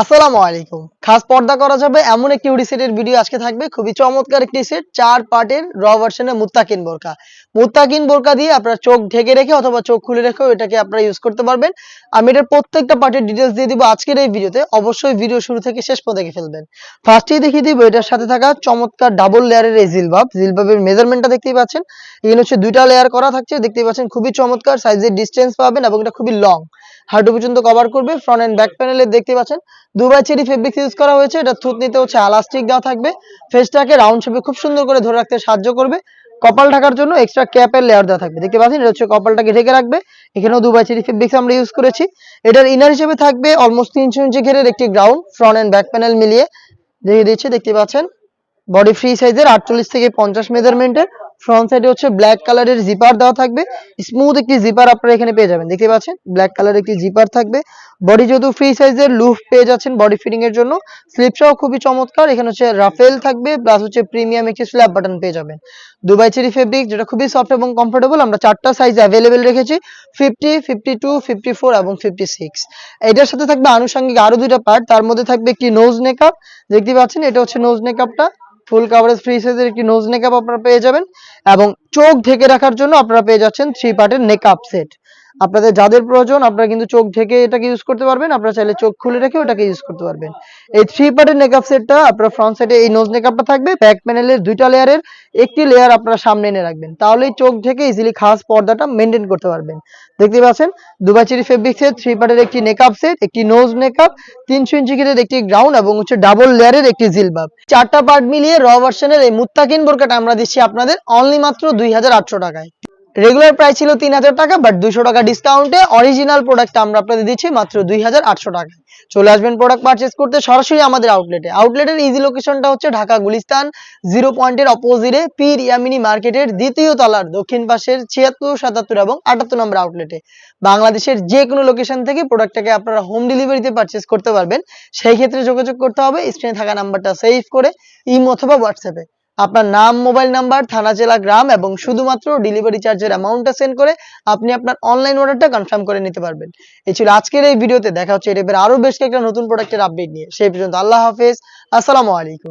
আসসালামু আলাইকুম খাস পর্দা করা যাবে। এমন একটি উডি সেটের ভিডিও আজকে থাকবে। খুবই চমৎকার একটি সেট চার পার্টের র ভার্সনের মুত্তাকিন বোরকা। মুত্তাকিন বোরকা দিয়ে আপনারা চোখ ঢেকে রেখে অথবা চোখ খুলে রেখেও এটাকে আপনারা ইউজ করতে পারবেন। আমি এটার প্রত্যেকটা পার্টের ডিটেলস দিয়ে দিব আজকের এই ভিডিওতে অবশ্যই ভিডিও শুরু থেকে শেষ পর্যন্ত দেখে ফেলবেন। ফার্স্টেই দেখিয়ে দিব, এটার সাথে থাকা চমৎকার ডাবল লেয়ারের এই জিলবাব। জিলবাবের মেজারমেন্টটা দেখতেই পাচ্ছেন। এখানে হচ্ছে দুইটা লেয়ার করা থাকছে। দেখতেই পাচ্ছেন খুবই চমৎকার সাইজের ডিস্টেন্স পাবেন এবং এটা খুবই লং হাঁটু পর্যন্ত কভার করবে ফ্রন্ট এন্ড ব্যাক প্যানেলে দেখতে পাচ্ছেন। দুবাই চেরি ফেব্রিক ইউজ করা হয়েছে, এটা থুতনিতে হচ্ছে এলাস্টিক দেওয়া থাকবে। ফেসটাকে রাউন্ড শেপে খুব সুন্দর করে ধরে রাখতে সাহায্য করবে। কপাল ঢাকার জন্য এক্সট্রা ক্যাপের লেয়ার দেওয়া থাকবে। দেখতে পাচ্ছেন, এটা হচ্ছে কপালটাকে ঢেকে রাখবে। এখানেও দুবাই চেরি ফেব্রিক্স আমরা ইউজ করেছি। এটার ইনার হিসেবে থাকবে অলমোস্ট তিনশো ইঞ্চি ঘেরের একটি ground front and back panel মিলিয়ে। দেখিয়ে দিচ্ছি, দেখতে পাচ্ছেন? বডি ফ্রি সাইজের আটচল্লিশ থেকে পঞ্চাশ মেজারমেন্টের ফ্রন্ট সাইডে হচ্ছে ব্ল্যাক কালারের জিপার দেওয়া থাকবে। স্মুথ একটি জিপার আপনারা এখানে পেয়ে যাবেন, দেখতে পাচ্ছেন? ব্ল্যাক কালারের একটি জিপার থাকবে। বডি যেহেতু ফ্রি সাইজের লুফ পেয়ে যাচ্ছেন বডি ফিটিং এর জন্য স্লিপটাও খুবই চমৎকার। এখানে হচ্ছে রাফেল থাকবে প্লাস হচ্ছে প্রিমিয়াম একটি স্ল্যাব বাটন পেয়ে যাবেন। দুবাই চেরি ফেব্রিক যেটা খুবই সফট এবং কমফোর্টেবল আমরা চারটা সাইজ অ্যাভেলেবেল রেখেছি। Fifty fifty two fifty four এবং ফিফটি সিক্স এটার সাথে থাকবে আনুষঙ্গিক আরও দুইটা পার্ট তার মধ্যে থাকবে একটি নোজ নেকআপ দেখতে পাচ্ছেন, এটা হচ্ছে নোজ নেকআপটা ফুল কাভারেজ ফ্রি সাইজের একটি নোজ নেকআপ আপনারা পেয়ে যাবেন এবং চোখ ঢেকে রাখার জন্য আপনারা পেয়ে যাচ্ছেন থ্রি পার্টের নেকআপ সেট আপনাদের যাদের প্রয়োজন, আপনারা কিন্তু চোখ ঢেকে এটাকে ইউজ করতে পারবেন। আপনারা চাইলে চোখ খুলে রেখে ওটাকে ইউজ করতে পারবেন। এই থ্রি পার্টের নেকআপ সেটটা আপনার ফ্রন্ট সাইডে এই নোজ নেকআপটা থাকবে। ব্যাক প্যানেলের দুইটা লেয়ারের একটি লেয়ার আপনারা সামনে এনে রাখবেন। তাহলেই চোখ ঢেকে ইজিলি খাস পর্দাটা মেনটেন করতে পারবেন। দেখতে পাচ্ছেন? দুবাচিরি চেরি ফেব্রিক্সের থ্রি পার্টের একটি নেকআপ সেট একটি নোজ মেকআপ তিনশো ইঞ্চি ঘিরের একটি গ্রাউন্ড এবং হচ্ছে ডাবল লেয়ারের একটি জিলবাব। চারটা পার্ট মিলিয়ে র ভার্সনের এই মুত্তাকিন বোরকাটা আমরা দিচ্ছি আপনাদের অনলি মাত্র দুই হাজার আটশো টাকায়। রেগুলার প্রাইস ছিল তিন হাজার টাকা বাট দুইশো টাকা ডিসকাউন্টে অরিজিনাল প্রোডাক্ট আমরা আপনাদের দিচ্ছি মাত্র দুই হাজার আটশো টাকায় চলে আসবেন প্রোডাক্ট পারচেস করতে সরাসরি আমাদের আউটলেটে আউটলেটের ইজি লোকেশনটা হচ্ছে ঢাকা গুলিস্তান জিরো পয়েন্টের অপোজিটে পীর ইয়ামিনী মার্কেটের দ্বিতীয় তলার দক্ষিণ পাশের ছিয়াত্তর, সাতাত্তর এবং আটাত্তর নম্বর আউটলেটে বাংলাদেশের যে কোনো লোকেশন থেকে প্রোডাক্টটাকে আপনারা হোম ডেলিভারিতে পারচেস করতে পারবেন। সেই ক্ষেত্রে যোগাযোগ করতে হবে স্ক্রিনে থাকা নাম্বারটা সেভ করে, ইমো অথবা হোয়াটসঅ্যাপে আপনার নাম, মোবাইল নাম্বার, থানা, জেলা, গ্রাম এবং শুধুমাত্র ডেলিভারি চার্জের অ্যামাউন্টটা সেন্ড করে আপনি আপনার অনলাইন অর্ডারটা কনফার্ম করে নিতে পারবেন। এই ছিল আজকের এই ভিডিওতে দেখা হচ্ছে এটা এবার আরও বেশ কয়েকটা নতুন প্রোডাক্টের আপডেট নিয়ে। সেই পর্যন্ত আল্লাহ হাফেজ। আসসালামু আলাইকুম।